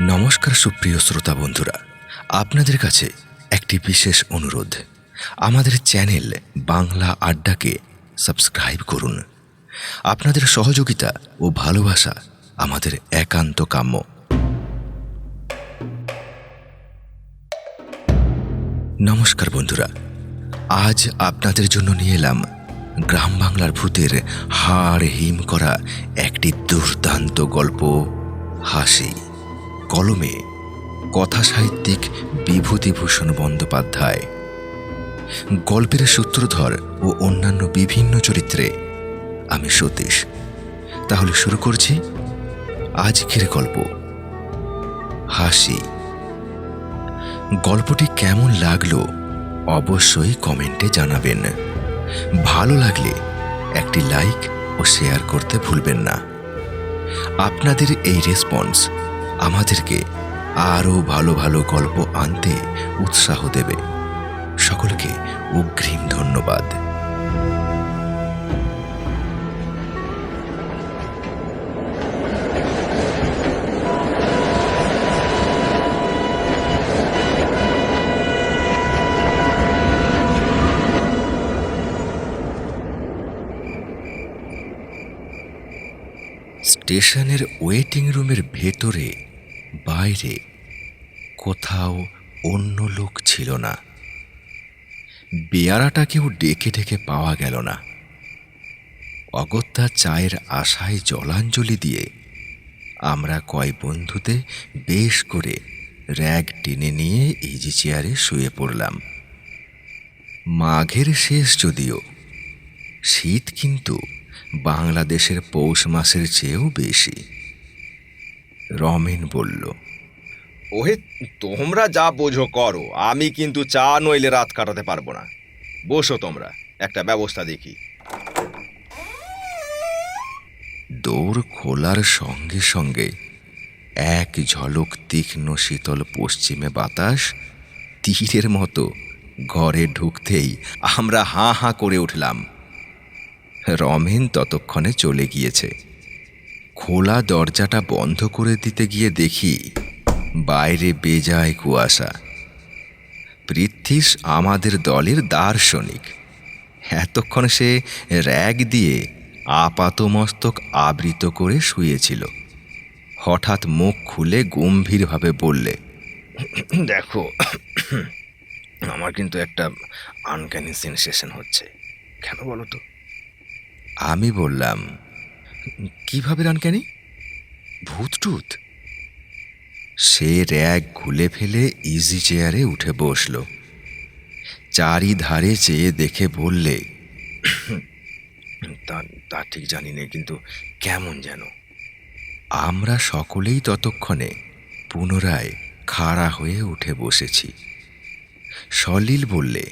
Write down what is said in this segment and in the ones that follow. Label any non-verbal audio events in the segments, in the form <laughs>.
নমস্কার সুপ্রিয় শ্রোতা বন্ধুরা, আপনাদের কাছে একটি বিশেষ অনুরোধ। আমাদের চ্যানেল বাংলা আড্ডাকে সাবস্ক্রাইব করুন। আপনাদের সহযোগিতা ও ভালোবাসা আমাদের একান্ত কাম্য। নমস্কার বন্ধুরা, আজ আপনাদের জন্য নিয়ে এলাম গ্রাম বাংলার ভূতের হাড় হিম করা একটি দুর্দান্ত গল্প, হাসি। কলমে কথা সাহিত্যিক বিভূতিভূষণ বন্দ্যোপাধ্যায়। গল্পের সূত্রধর ও অন্যান্য বিভিন্ন চরিত্রে আমি সতীশ। তাহলে শুরু করছি আজকের গল্প। হাসি। গল্পটি কেমন লাগল অবশ্যই কমেন্টে জানাবেন। ভালো লাগলে একটি লাইক ও শেয়ার করতে ভুলবেন না। আপনাদের এই রেসপন্স আমাদেরকে আরও ভালো ভালো গল্প আনতে উৎসাহ দেবে। সকলকে অগ্রিম ধন্যবাদ। স্টেশনের ওয়েটিং রুমের ভেতরে, বাইরে কোথাও অন্য লোক ছিল না। বেয়ারাটাকেও ডেকে ডেকে পাওয়া গেল না। অগত্যা চায়ের আশায় জলাঞ্জলি দিয়ে আমরা কয় বন্ধুতে বেশ করে র্যাগ টেনে নিয়ে ইজি চেয়ারে শুয়ে পড়লাম। মাঘের শেষ যদিও, শীত কিন্তু বাংলাদেশের পৌষ মাসের চেয়েও বেশি। রমেন বলল ওহে তোমরা যা বোঝো করো আমি কিন্তু চা নইলে রাত কাটাতে পারব না। বসো তোমরা একটা ব্যবস্থা দেখি। দৌড় খোলার সঙ্গে সঙ্গে এক ঝলক তীক্ষ্ণ শীতল পশ্চিমে বাতাস তীরের মতো ঘরে ঢুকতেই আমরা হাঁ হাঁ করে উঠলাম। রমেন ততক্ষণে চলে গিয়েছে। খোলা দরজাটা বন্ধ করে দিতে গিয়ে দেখি বাইরে বেজায় কুয়াশা। পৃথ্বীশ আমাদের দলের দার্শনিক। এতক্ষণ সে র্যাগ দিয়ে আপাতমস্তক আবৃত করে শুয়েছিল। হঠাৎ মুখ খুলে গম্ভীরভাবে বললে, দেখো, আমার কিন্তু একটা আনক্যানি সেন্সেশন হচ্ছে। কেন বলো তো? আমি বললাম, কীভাবে রানকানি? ভূত টুত। সে র্যাগ খুলে ফেলে ইজি চেয়ারে উঠে বসল। চারিধারে চেয়ে দেখে বললে, তা তা ঠিক জানি না, কিন্তু কেমন যেন? আমরা সকলেই ততক্ষণে পুনরায় খাড়া হয়ে উঠে বসেছি। সলিল বললে,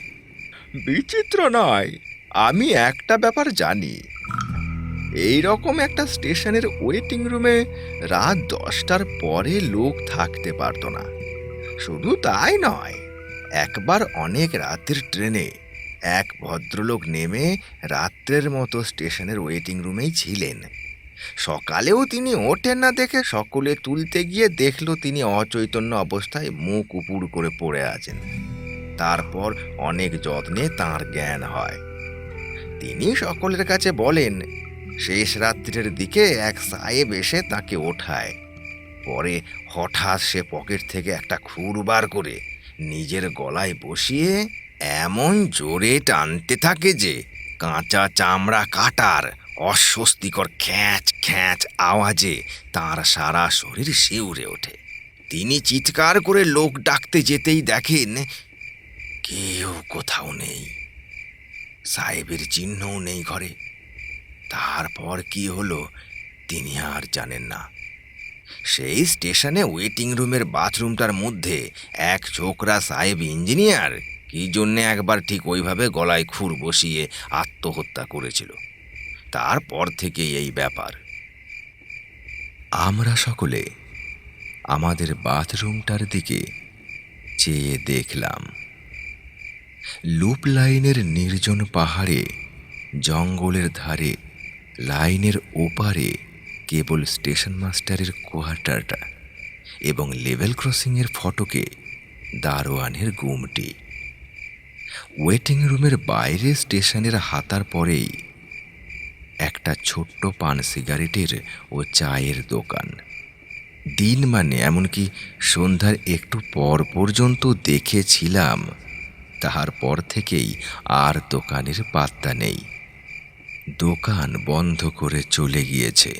বিচিত্র নয়, আমি একটা ব্যাপার জানি। এই রকম একটা স্টেশনের ওয়েটিং রুমে রাত দশটার পরে লোক থাকতে পারতো না। শুধু তাই নয়, একবার অনেক রাতের ট্রেনে এক ভদ্রলোক নেমে রাত্রের মতো স্টেশনের ওয়েটিং রুমেই ছিলেন। সকালেও তিনি ওঠেন না দেখে সকলে তুলতে গিয়ে দেখল তিনি অচৈতন্য অবস্থায় মুখ উপুড় করে পড়ে আছেন। তারপর অনেক যত্নে তার জ্ঞান হয়। তিনি সকলের কাছে বলেন, শেষ রাত্রির দিকে এক সাহেব এসে তাকে ওঠায়। পরে হঠাৎ সে পকেট থেকে একটা খুর বার করে নিজের গলায় বসিয়ে এমন জোরে টানতে থাকে যে কাঁচা চামড়া কাটার অস্বস্তিকর খ্যাঁচ খ্যাঁচ আওয়াজে তার সারা শরীর শিউরে ওঠে। তিনি চিৎকার করে লোক ডাকতে যেতেই দেখেন কেউ কোথাও নেই। সাহেবের চিহ্নও নেই ঘরে। তারপর কি হলো তিনি আর জানেন না। সেই স্টেশনে ওয়েটিং রুমের বাথরুমটার মধ্যে এক ছোকরা সাহেব ইঞ্জিনিয়ার কি জন্যে একবার ঠিক ওইভাবে গলায় খুর বসিয়ে আত্মহত্যা করেছিল। তারপর থেকে এই ব্যাপার। আমরা সকলে আমাদের বাথরুমটার দিকে চেয়ে দেখলাম। লুপ লাইনের নির্জন পাহাড়ে, জঙ্গলের ধারে, লাইনের ওপারে কেবল স্টেশন মাস্টারের কোয়ার্টারটা এবং লেভেল ক্রসিংয়ের ফটকে দারোয়ানের গুমটি। ওয়েটিং রুমের বাইরে স্টেশনের হাতার পরেই একটা ছোট্ট পান সিগারেটের ও চায়ের দোকান। দিন মানে এমনকি সন্ধ্যার একটু পর পর্যন্ত দেখেছিলাম তাহার পর থেকেই আর দোকানের পাত্তা নেই। দোকান বন্ধ করে চলে গিয়েছে।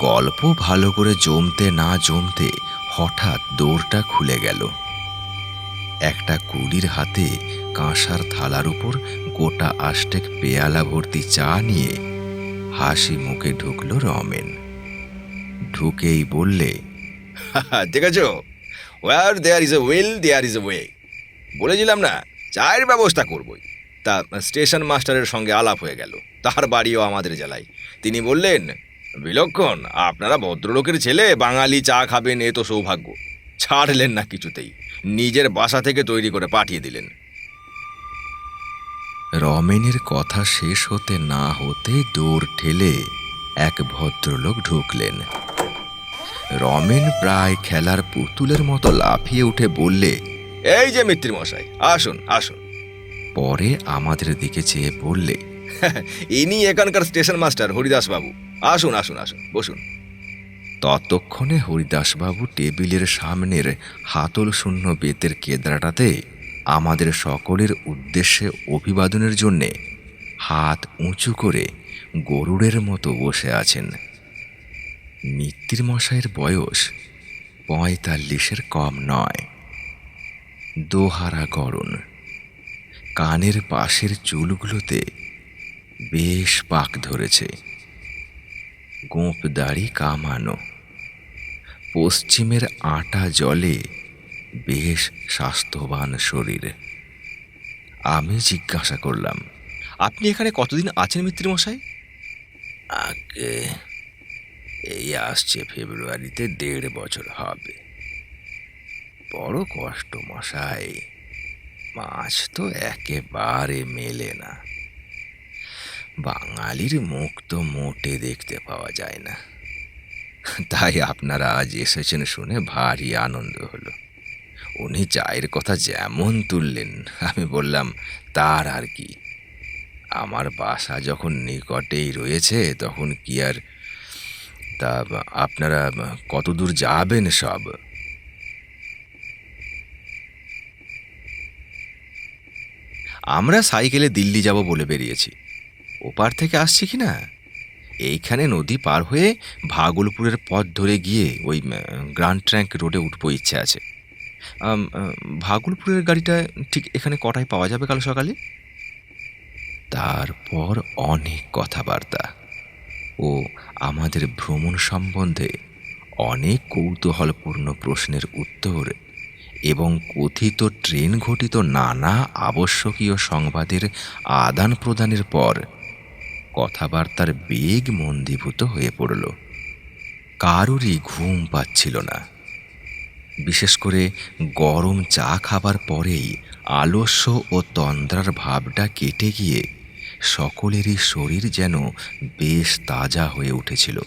গল্প ভালো করে জমতে না জমতে হঠাৎ দৌড়টা খুলে গেল। একটা কুলির হাতে কাঁসার থালার উপর গোটা আষ্টেক পেয়ালা ভর্তি চা নিয়ে হাসি মুখে ঢুকলো রমেন। ঢুকেই বললে দেখেছ? Where there is a will there is a way বলেছিলাম না, চায়ের ব্যবস্থা করবই। তা স্টেশন মাস্টারের সঙ্গে আলাপ হয়ে গেল, তার বাড়িও আমাদের জেলায়। তিনি বললেন, বিলক্ষণ, আপনারা ভদ্রলোকের ছেলে, বাঙালি চা খাবেন, এ তো সৌভাগ্য। ছাড়লেন না কিছুতেই, নিজের বাসা থেকে তৈরি করে পাঠিয়ে দিলেন। রমেনের কথা শেষ হতে না হতে দৌড় ঠেলে এক ভদ্রলোক ঢুকলেন। রমেন প্রায় খেলার পুতুলের মতো লাফিয়ে উঠে বললে, এই যে মিত্রি মশাই, আসুন আসুন। পরে আমাদের দিকে চেয়ে বললে, <laughs> ইনি এখানকার স্টেশন মাস্টার হরিদাস বাবু আসুন আসুন আসুন, বসুন। ততক্ষণে হরিদাসবাবু টেবিলের সামনের হাতল শূন্য বেতের কেদরাটাতে আমাদের সকলের উদ্দেশ্যে অভিবাদনের জন্যে হাত উঁচু করে গরুড়ের মতো বসে আছেন। মিত্তির মশাইয়ের বয়স পঁয়তাল্লিশের কম নয়। দোহারা গরণ। কানের পাশের চুলগুলোতে বেশ পাক ধরেছে। গোঁপ দাড়ি কামানো। পশ্চিমের আটা জলে বেশ স্বাস্থ্যবান শরীর। আমি জিজ্ঞাসা করলাম, আপনি এখানে কতদিন আছেন মিত্রি মশাই আগে এই আসছে ফেব্রুয়ারিতে দেড় বছর হবে। বড় কষ্ট, মশাই। মাছ তো একেবারে মেলে না। বাঙালির মুখ তো মোটে দেখতে পাওয়া যায় না। তাই আপনারা আজ এসেছেন শুনে ভারী আনন্দ হলো। উনি চায়ের কথা যেমন তুললেন, আমি বললাম, তার আর কি? আমার বাসা যখন নিকটেই রয়েছে, তখন কি আর তা, আপনারা কত দূর যাবেন সব? আমরা সাইকেলে দিল্লি যাব বলে বেরিয়েছি। ওপার থেকে আসছি কি না? এইখানে নদী পার হয়ে ভাগলপুরের পথ ধরে গিয়ে ওই গ্র্যান্ড ট্র্যাঙ্ক রোডে উঠবো ইচ্ছে আছে। ভাগলপুরের গাড়িটা ঠিক এখানে কটায় পাওয়া যাবে কাল সকালে? তারপর অনেক কথাবার্তা। ও আমাদের ভ্রমণ সম্বন্ধে অনেক কৌতূহলপূর্ণ প্রশ্নের উত্তর এবং কথিত ট্রেন ঘটিত নানা আবশ্যকীয় সংবাদের আদান প্রদানের পর কথাবার্তার বেগ মন্দীভূত হয়ে পড়ল। কারোরই ঘুম পাচ্ছিল না। বিশেষ করে গরম চা খাবার পরেই আলস্য ও তন্দ্রার ভাবটা কেটে গিয়ে সকলেরই শরীর যেন বেশ তাজা হয়ে উঠেছিল।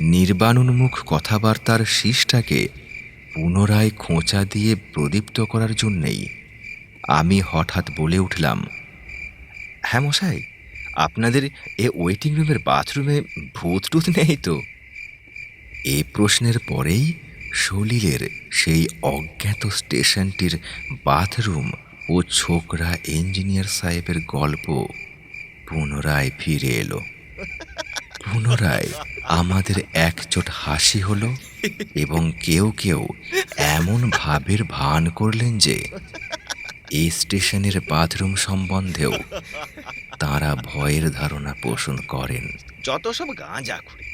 নির্বাণোন্মুখ কথাবার্তার শীষটাকে পুনরায় খোঁচা দিয়ে প্রদীপ্ত করার জন্যেই আমি হঠাৎ বলে উঠলাম হ্যাঁ মশাই, আপনাদের এ ওয়েটিং রুমের বাথরুমে ভূত টুত নেই তো? এ প্রশ্নের পরেই সলিলের সেই অজ্ঞাত স্টেশনটির বাথরুম ও ছোকরা ইঞ্জিনিয়ার সাহেবের গল্প পুনরায় ফিরে এলো। পুনরায় আমাদের একচোট হাসি হলো এবং কেউ কেউ এমন ভাবের ভান করলেন যে এই স্টেশনের বাথরুম সম্বন্ধেও তারা ভয়ের ধারণা পোষণ করেন। যত সব গাঁজা খুঁড়ে।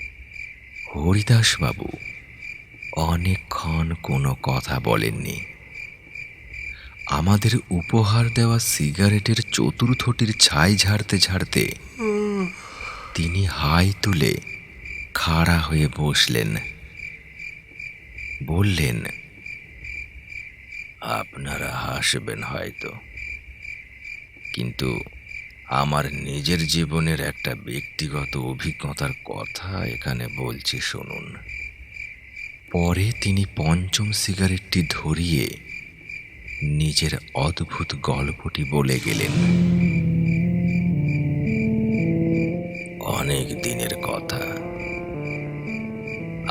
হরিদাসবাবু অনেকক্ষণ কোনো কথা বলেননি। আমাদের উপহার দেওয়া সিগারেটের চতুর্থটির ছাই ঝাড়তে ঝাড়তে তিনি হাই তুলে খাড়া হয়ে বসলেন। বললেন, আপনারা হাসবেন হয়তো, কিন্তু আমার নিজের জীবনের একটা ব্যক্তিগত অভিজ্ঞতার কথা এখানে বলছি শুনুন। পরে তিনি পঞ্চম সিগারেটটি ধরিয়ে নিজের অদ্ভুত গল্পটি বলে গেলেন। অনেক দিনের কথা।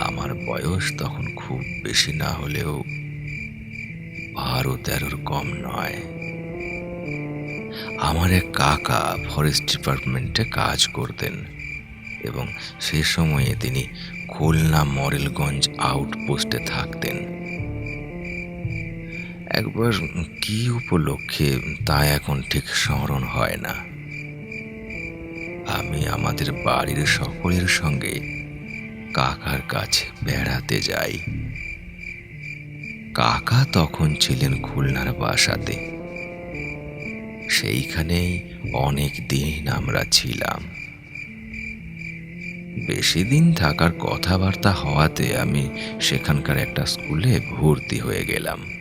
আমার বয়স তখন খুব বেশি না হলেও বারো তেরোর কম নয়। আমার এক কাকা ফরেস্ট ডিপার্টমেন্টে কাজ করতেন এবং সে সময়ে তিনি খুলনা মরেলগঞ্জ আউটপোস্টে থাকতেন। একবার কি উপলক্ষে তা এখন ঠিক স্মরণ হয় না? আমি আমাদের বাড়ির সকলের সঙ্গে কাকার কাছে বেড়াতে যাই। কাকা তখন ছিলেন খুলনার বাসাতে। সেইখানেই অনেক দিন আমরা ছিলাম। বেশি দিন থাকার কথাবার্তা হওয়াতে আমি সেখানকার একটা স্কুলে ভর্তি হয়ে গেলাম।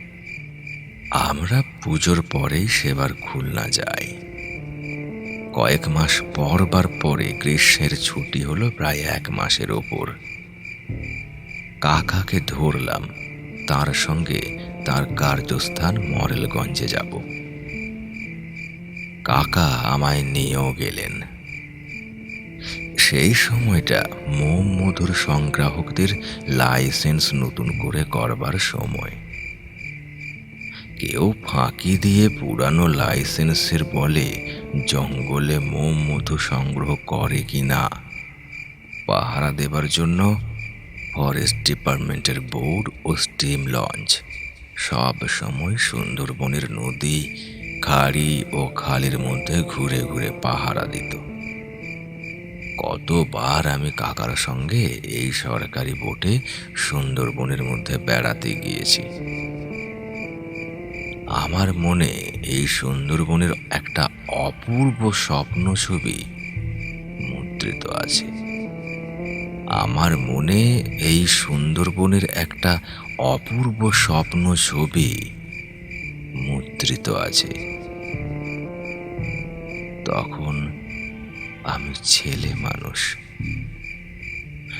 আমরা পুজোর পরেই সেবার খুলনা যাই। কয়েক মাস পরবার পরে গ্রীষ্মের ছুটি হলো প্রায় এক মাসের ওপর। কাকাকে ধরলাম, তার সঙ্গে তার কার্যস্থান মরেলগঞ্জে যাব। কাকা আমায় নিয়েও গেলেন। সেই সময়টা মোম মধুর সংগ্রাহকদের লাইসেন্স নতুন করে করবার সময়। কেউ ফাঁকি দিয়ে পুরানো লাইসেন্সের বলে জঙ্গলে মোম মধু সংগ্রহ করে কি না? পাহারা দেবার জন্য ফরেস্ট ডিপার্টমেন্টের বোর্ড ও স্টিম লঞ্চ। সব সময় সুন্দরবনের নদী, খাড়ি ও খালের মধ্যে ঘুরে ঘুরে পাহারা দিত। কতবার আমি কাকার সঙ্গে এই সরকারি বোটে সুন্দরবনের মধ্যে বেড়াতে গিয়েছি। আমার মনে এই সুন্দরবনের একটা অপূর্ব স্বপ্ন ছবি মুদ্রিত আছে। আমার মনে এই সুন্দরবনের একটা অপূর্ব স্বপ্ন ছবি মুদ্রিত আছে। তখন আমি ছেলে মানুষ।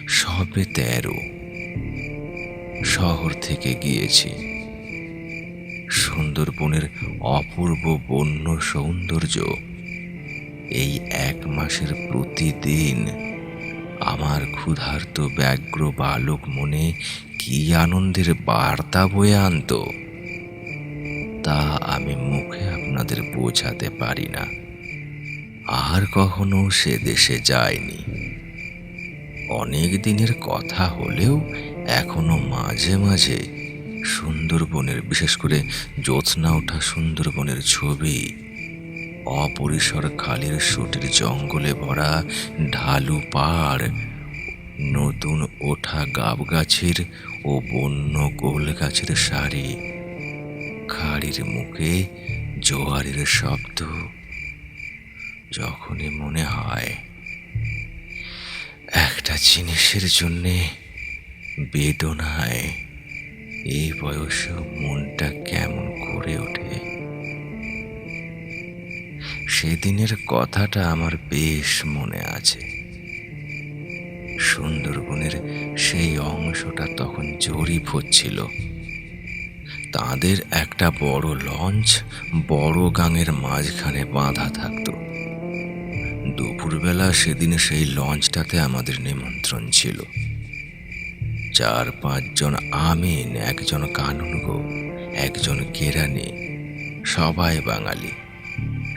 সবে তেরো। শহর থেকে গিয়েছি। সুন্দরবনের অপূর্ব বন্য সৌন্দর্য। এই এক মাসের প্রতিদিন আমার ক্ষুধার্ত ব্যগ্র বালক মনে কি আনন্দের বার্তা বয়ে আনতো, তা আমি মুখে আপনাদের বোঝাতে পারি না। আর কখনো সে দেশে যায়নি। অনেক দিনের কথা হলেও এখনও মাঝে মাঝে সুন্দরবনের, বিশেষ করে জ্যোৎস্না ওঠা সুন্দরবনের ছবি। অপরিসর খালের সুটির জঙ্গলে ভরা ঢালু পাড় নতুন ওঠা গাব গাছের ও বন্য গোল গাছের সারি। খাড়ির মুখে জোয়ারের শব্দ যখনই মনে হয়, একটা জিনিসের জন্যে বেদনায় এই বয়সে মনটা কেমন করে ওঠে? সেদিনের কথাটা আমার বেশ মনে আছে। সুন্দরবনের সেই অংশটা তখন জরিপ হচ্ছিল। তাদের একটা বড় লঞ্চ বড় গাঙের মাঝখানে বাঁধা থাকতো। দুপুরবেলা সেদিন সেই লঞ্চটাতে আমাদের নিমন্ত্রণ ছিল। চার, পাঁচজন আমিন, একজন কানুনগো, একজন কেরানি, সবাই বাঙালি।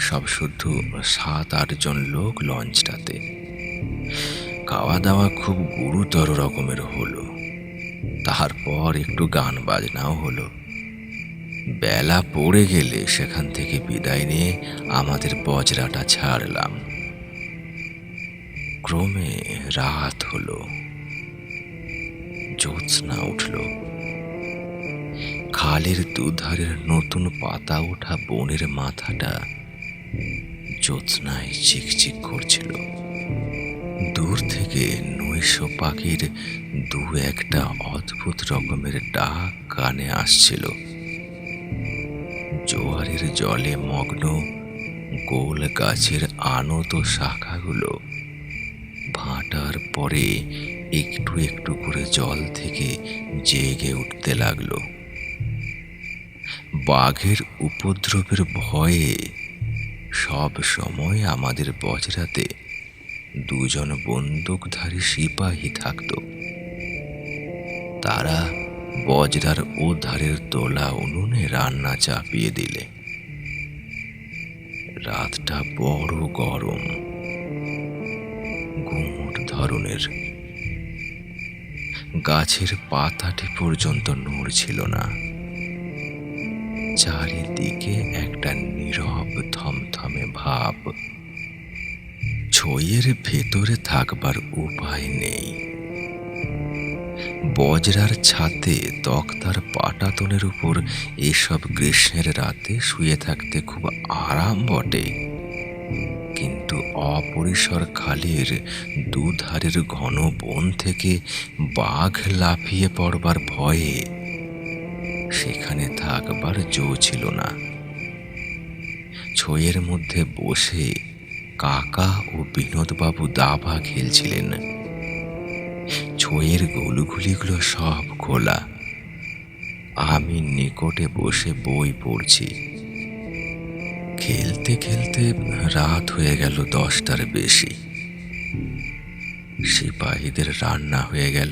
সব শুদ্ধ সাত, আটজন লোক লঞ্চটাতে। খাওয়া দাওয়া খুব গুরুতর রকমের হলো। তারপর একটু গান বাজনাও হলো। বেলা পড়ে গেলে সেখান থেকে বিদায় নিয়ে আমাদের বজরাটা ছাড়লাম। ক্রমে রাত হলো। জ্যোৎস্না উঠল। খালের দুধারের নতুন পাতা ওঠা বনের মাথাটা জ্যোৎস্নায় চিকচিক করছিল। দূর থেকে নৈশ পাখির দু একটা অদ্ভুত রকমের ডাক কানে আসছিল। জোয়ারের জলে মগ্ন গোল গাছের আনত শাখাগুলো ভাটার পরে একটু একটু করে জল থেকে জেগে উঠতে লাগল। বাঘের উপদ্রবের ভয়ে সব সময় আমাদের বজরাতে দুজন বন্দুকধারী সিপাহী থাকত। তারা বজরার ও ধারের তোলা উনুনে রান্না চাপিয়ে দিলে। রাতটা বড় গরম। গুমট ধরনের গাছের পাতাটি পর্যন্ত নড়ছিল না। চারিদিকে একটা নীরব থমথমে ভাব। ছইয়ের ভেতরে থাকবার উপায় নেই। বজরার ছাতে তক্তার পাটাতনের উপর এসব গ্রীষ্মের রাতে শুয়ে থাকতে খুব আরাম বটে। কিন্তু অপরিসর খালের দুধারের ঘন বন থেকে বাঘ লাফিয়ে পড়বার ভয়ে সেখানে থাকবার জো ছিল না। ছইয়ের মধ্যে বসে কাকা ও বিনোদবাবু দাবা খেলছিলেন। ছইয়ের গলুগুলিগুলো সব খোলা। আমি নিকটে বসে বই পড়ছি। খেলতে খেলতে রাত হয়ে গেল দশটার বেশি। সিপাহীদের রান্না হয়ে গেল।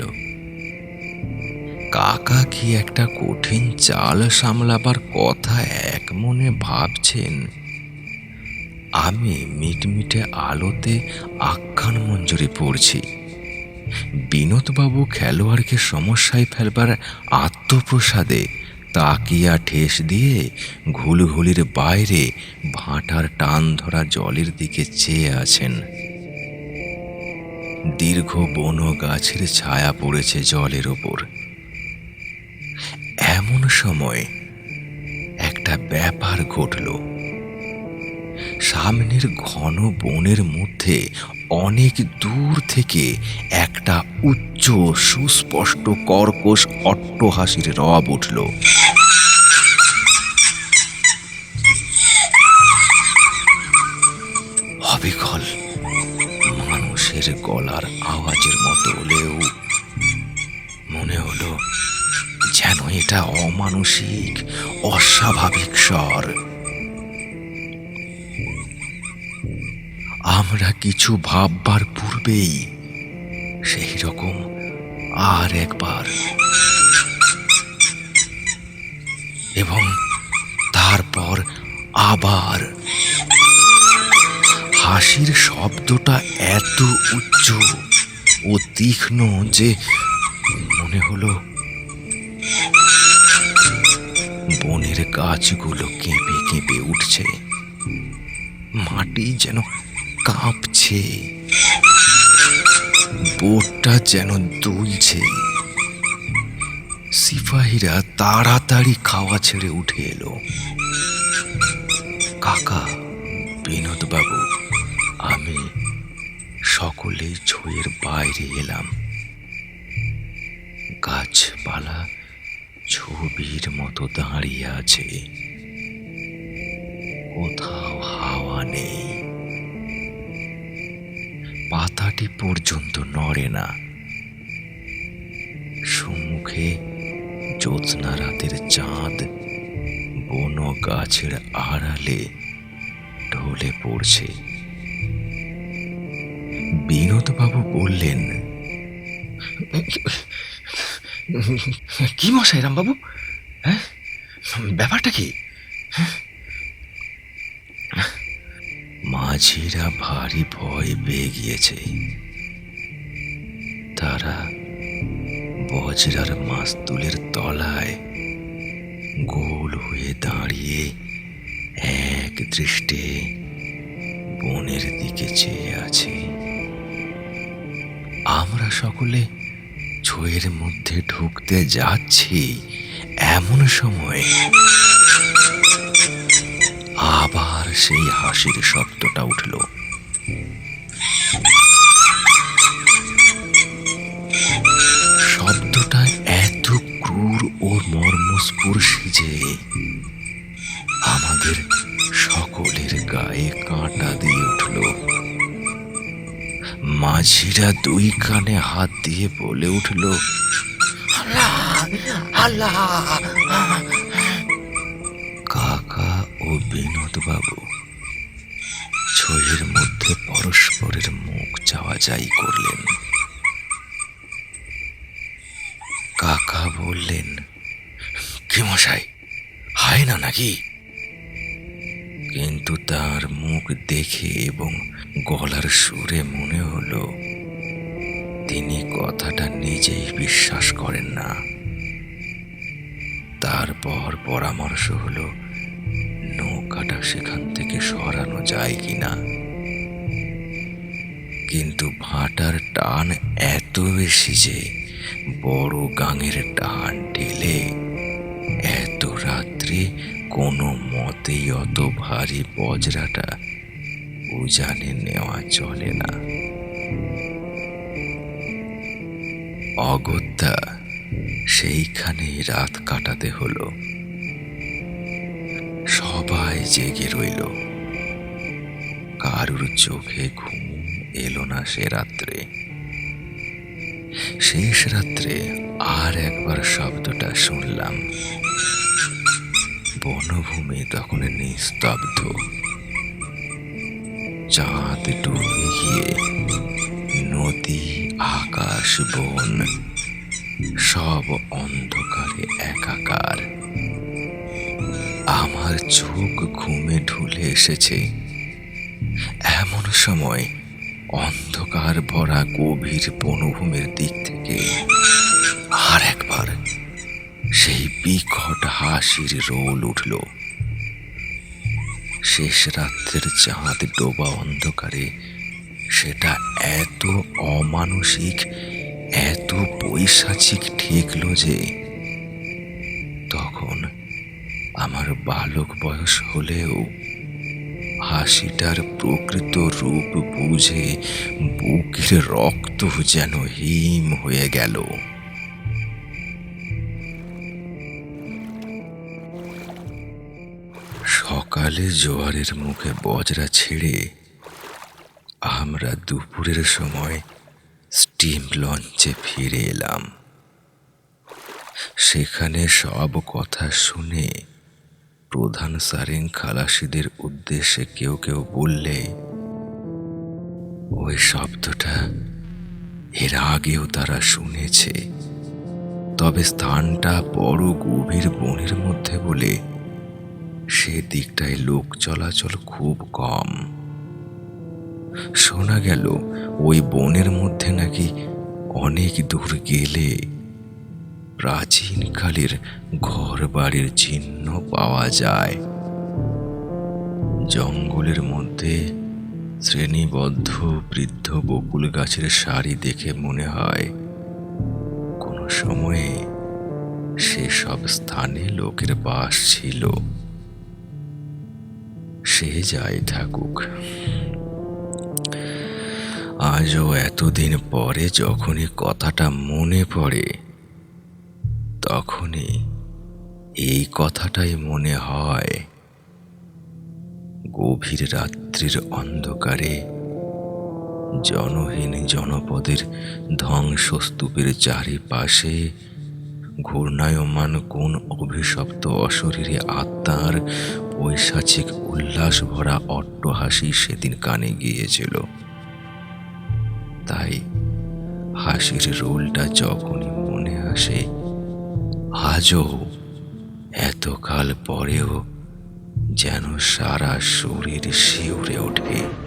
কাকা কি একটা কঠিন চাল সামলাবার কথা এক মনে ভাবছেন? আমি মিটমিটে আলোতে আখ্যান মঞ্জুরি পড়ছি। বিনোদবাবু খেলোয়াড়কে সমস্যায় ফেলবার আত্মপ্রসাদে তাকিয়া ঠেস দিয়ে ঘুলঘুলির বাইরে ভাঁটার টান ধরা জলের দিকে চেয়ে আছেন। দীর্ঘ বন গাছের ছায়া পড়েছে জলের ওপর। এমন সময় একটা ব্যাপার ঘটল। সামনের ঘন বনের মধ্যে অনেক দূর থেকে একটা উচ্চ সুস্পষ্ট কর্কশ অট্টহাসির রব উঠল। অবিকল মানুষের গলার আওয়াজের মতো হলেও মনে হলো যেন এটা অমানসিক, অস্বাভাবিক স্বর। আমরা কিছু ভাববার পূর্বেই সেই রকম আর একবার। এবং তারপর আবার হাসির শব্দটা এত উচ্চ ও তীক্ষ্ণ যে মনে হলো বনের গাছগুলো কেঁপে কেঁপে উঠছে। মাটি যেন কাঁপছে। বোটটা যেন দুলছে। সিপাহীরা তাড়াতাড়ি খাওয়া ছেড়ে উঠে এলো। কাকা, বিনোদবাবু, আমি সকলেই ছয়ের বাইরে এলাম। গাছপালা ছবির মতো দাঁড়িয়ে আছে। কোথাও হাওয়া নেই। পাতাটি পর্যন্ত নড়ে না। সম্মুখে জ্যোৎস্না রাতের চাঁদ বন গাছের আড়ালে ঢলে পড়ছে। বিনোদবাবু বললেন, কি মশাই রামবাবু? হ্যাঁ? ব্যাপারটা কি? মাঝিরা ভারী ভয় পেয়ে গিয়েছে। তারা বজরার মাস্তুলের তলায় গোল হয়ে দাঁড়িয়ে এক দৃষ্টে বনের দিকে চেয়ে আছে। আমরা সকলে ছয়ের মধ্যে ঢুকতে যাচ্ছি এমন সময় আবার সেই হাসির শব্দটা উঠল। শব্দটা এত ক্রূর ও মর্মস্পর্শী যে আমাদের সকলের গায়ে কাঁটা দিয়ে উঠল। মাঝিরা দুই কানে হাত দিয়ে বলে উঠল কাকা বিনোদ বাবু, ছইয়ের মধ্যে পরস্পরের মুখ চাওয়া যাই করলেন। কাকা বললেন, কি মশাই, হায় না নাকি? কিন্তু তার মুখ দেখে এবং গলার সুরে মনে হলো, তিনি কথাটা নিজেই বিশ্বাস করেন না। তারপর পরামর্শ হলো নৌকাটা সেখান থেকে সরানো যায় কিনা? কিন্তু ভাটার টান এত বেশি যে বড় গাঙের টান ঢেলে এত রাত্রে কোনো মতেই অত ভারী বজরাটা উজানে নেওয়া চলে না। অগত্যা সেইখানেই রাত কাটাতে হলো। সবাই জেগে রইল। কারুর চোখে ঘুম এলো না সে রাত্রে। শেষ রাত্রে আর একবার শব্দটা শুনলাম। বনভূমি তখন নিস্তব্ধ। চাঁদ ডুবে গিয়ে নদী, আকাশ, বন সব অন্ধকারে একাকার। আমার চোখ ঘুমে ঢুলে এসেছে। এমন সময় অন্ধকার ভরা গভীর বনভূমির দিক থেকে আর একবার সেই বিকট হাসির রোল উঠল। শেষ রাত্রের চাঁদ ডোবা অন্ধকারে সেটা এত অমানসিক, এত পৈশাচিক ঠেকল যে আমার বালক বয়স হলেও হাসিটার প্রকৃত রূপ বুঝে বুকের রক্ত যেন হিম হয়ে গেল। সকালে জোয়ারের মুখে বজরা ছেড়ে আমরা দুপুরের সময় স্টিম লঞ্চে ফিরে এলাম। সেখানে সব কথা শুনে প্রধান সারেং খালাসিদের উদ্দেশ্যে কেউ কেউ বললে, ওই শব্দটা এর আগেও তারা শুনেছে। তবে স্থানটা বড় গভীর বনের মধ্যে বলে সে দিকটায় লোক চলাচল খুব কম। শোনা গেল, ওই বনের মধ্যে নাকি অনেক দূর গেলে প্রাচীনকালের ঘর বাড়ির চিহ্ন পাওয়া যায়। জঙ্গলের মধ্যে শ্রেণীবদ্ধ বৃদ্ধ বকুল গাছের সারি দেখে মনে হয়, কোনো সময়ে সেসব স্থানে লোকের বাস ছিল। সে যাই থাকুক। আজও এতদিন পরে যখনই কথাটা মনে পড়ে তখনই এই কথাটাই মনে হয়। গভীর রাত্রির অন্ধকারে জনহীন জনপদের ধ্বংসস্তূপের চারিপাশে ঘূর্ণায়মান কোন অভিশপ্ত অশরীরে আত্মার পৈশাচিক উল্লাস ভরা অট্টহাসি সেদিন কানে গিয়েছিল। তাই হাসির রোলটা যখনই মনে আসে আজও এতকাল পরেও যেন সারা শরীর শিউরে ওঠে।